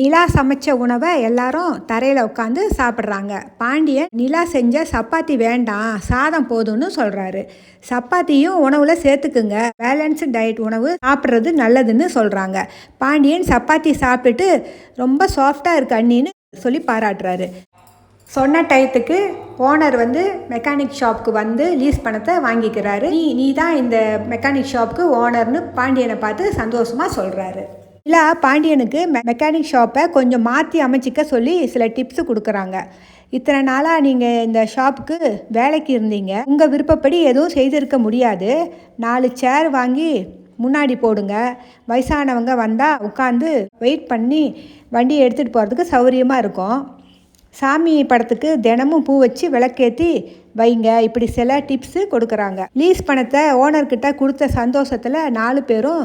நிலா சமைச்ச உணவை எல்லாரும் தரையில் உட்காந்து சாப்பிட்றாங்க. பாண்டியன் நிலா செஞ்ச சப்பாத்தி வேண்டாம் சாதம் போதும்னு சொல்கிறாரு சப்பாத்தியும் உணவில் சேர்த்துக்குங்க. பேலன்ஸ் டயட் உணவு சாப்பிட்றது நல்லதுன்னு சொல்கிறாங்க பாண்டியன் சப்பாத்தி சாப்பிட்டுட்டு ரொம்ப சாஃப்டாக இருக்கு அண்ணின்னு சொல்லி பாராட்டுறாரு. சொன்ன டயத்துக்கு ஓனர் வந்து மெக்கானிக் ஷாப்புக்கு வந்து லீஸ் பணத்தை வாங்கிக்கிறாரு. நீ நீ தான் இந்த மெக்கானிக் ஷாப்புக்கு ஓனர்னு பாண்டியனை பார்த்து சந்தோஷமாக சொல்கிறாரு இல்லை பாண்டியனுக்கு மெக்கானிக் ஷாப்பை கொஞ்சம் மாற்றி அமைச்சிக்க சொல்லி சில டிப்ஸு கொடுக்குறாங்க. இத்தனை நாளாக நீங்கள் இந்த ஷாப்புக்கு வேலைக்கு இருந்தீங்க. உங்கள் விருப்பப்படி எதுவும் செய்திருக்க முடியாது. நாலு சேர் வாங்கி முன்னாடி போடுங்க. வயசானவங்க வந்தால் உட்காந்து வெயிட் பண்ணி வண்டியை எடுத்துகிட்டு போகிறதுக்கு சௌகரியமாக இருக்கும். சாமி படத்துக்கு தினமும் பூ வச்சு விளக்கேற்றி வைங்க. இப்படி சில டிப்ஸு கொடுக்குறாங்க. லீஸ் பணத்தை ஓனர்கிட்ட கொடுத்த சந்தோஷத்தில் நாலு பேரும்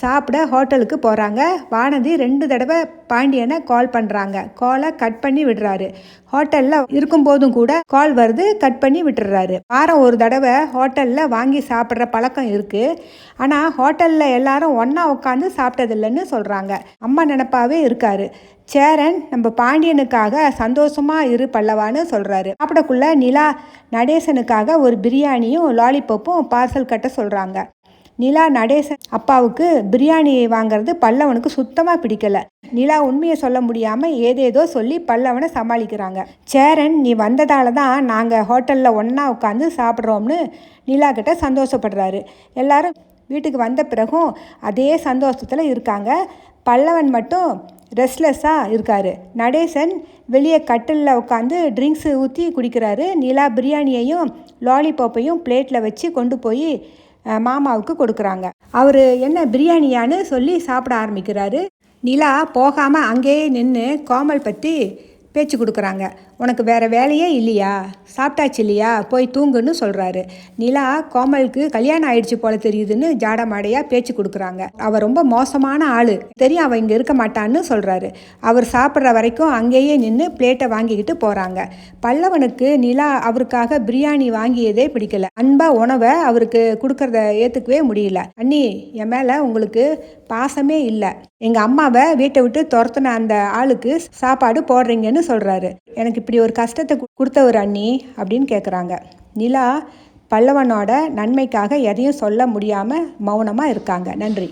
சாப்பிட ஹோட்டலுக்கு போகிறாங்க வானதி ரெண்டு தடவை பாண்டியனை கால் பண்ணுறாங்க காலை கட் பண்ணி விடுறாரு. ஹோட்டலில் இருக்கும்போதும் கூட கால் வருது கட் பண்ணி விட்டுறாரு. வாரம் ஒரு தடவை ஹோட்டலில் வாங்கி சாப்பிட்ற பழக்கம் இருக்குது ஆனால் ஹோட்டலில் எல்லாரும் ஒன்றா உட்காந்து சாப்பிட்டதில்லைன்னு சொல்கிறாங்க அம்மா நினப்பாவே இருக்காரு. சேரன் நம்ம பாண்டியனுக்காக சந்தோஷமாக இரு பல்லவான்னு சொல்கிறாரு சாப்பிடக்குள்ள நிலா நடேசனுக்காக ஒரு பிரியாணியும் லாலிபப்பும் பார்சல் கட்ட சொல்கிறாங்க நிலா நடேசன் அப்பாவுக்கு பிரியாணி வாங்குறது பல்லவனுக்கு சுத்தமாக பிடிக்கல. நிலா உண்மையை சொல்ல முடியாமல் ஏதேதோ சொல்லி பல்லவனை சமாளிக்கிறாங்க. சேரன் நீ வந்ததால தான் நாங்கள் ஹோட்டலில் ஒன்றா உட்காந்து சாப்பிட்றோம்னு நிலா கிட்ட சந்தோஷப்படுறாரு. எல்லாரும் வீட்டுக்கு வந்த பிறகும் அதே சந்தோஷத்தில் இருக்காங்க. பல்லவன் மட்டும் ரெஸ்ட்லெஸ்ஸாக இருக்கார். நடேசன் வெளியே கட்டிலில் உட்காந்து ட்ரிங்க்ஸு ஊற்றி குடிக்கிறாரு. நிலா பிரியாணியையும் லாலிபாப்பையும் பிளேட்டில் வச்சு கொண்டு போய் மாமாவுக்கு கொடுக்குறாங்க. அவர் என்ன பிரியாணியான்னு சொல்லி சாப்பிட ஆரம்பிக்கிறாரு. நிலா போகாமல் அங்கேயே நின்று கோமல் பற்றி பேச்சு கொடுக்குறாங்க. உனக்கு வேறு வேலையே இல்லையா? சாப்பிட்டாச்சு இல்லையா? போய் தூங்குன்னு சொல்கிறாரு நிலா கோமலுக்கு கல்யாணம் ஆயிடுச்சு போல தெரியுதுன்னு ஜாட மாடையாக பேச்சு கொடுக்குறாங்க. அவர் ரொம்ப மோசமான ஆள். தெரியும் அவன் இங்கே இருக்க மாட்டான்னு சொல்கிறாரு அவர் சாப்பிட்ற வரைக்கும் அங்கேயே நின்று பிளேட்டை வாங்கிக்கிட்டு போகிறாங்க பல்லவனுக்கு நிலா அவருக்காக பிரியாணி வாங்கியதே பிடிக்கல. அன்பா உணவை அவருக்கு கொடுக்கறத ஏற்றுக்கவே முடியல. அண்ணி என் மேலே உங்களுக்கு பாசமே இல்லை. எங்கள் அம்மாவை வீட்டை விட்டு துரத்துன அந்த ஆளுக்கு சாப்பாடு போடுறீங்கன்னு சொல்கிறாரு எனக்கு இப்படி ஒரு கஷ்டத்தை கொடுத்த ஒரு அண்ணி அப்படின்னு கேட்குறாங்க நிலா பல்லவனோட நன்மைக்காக எதையும் சொல்ல முடியாமல் மௌனமாக இருக்காங்க. நன்றி.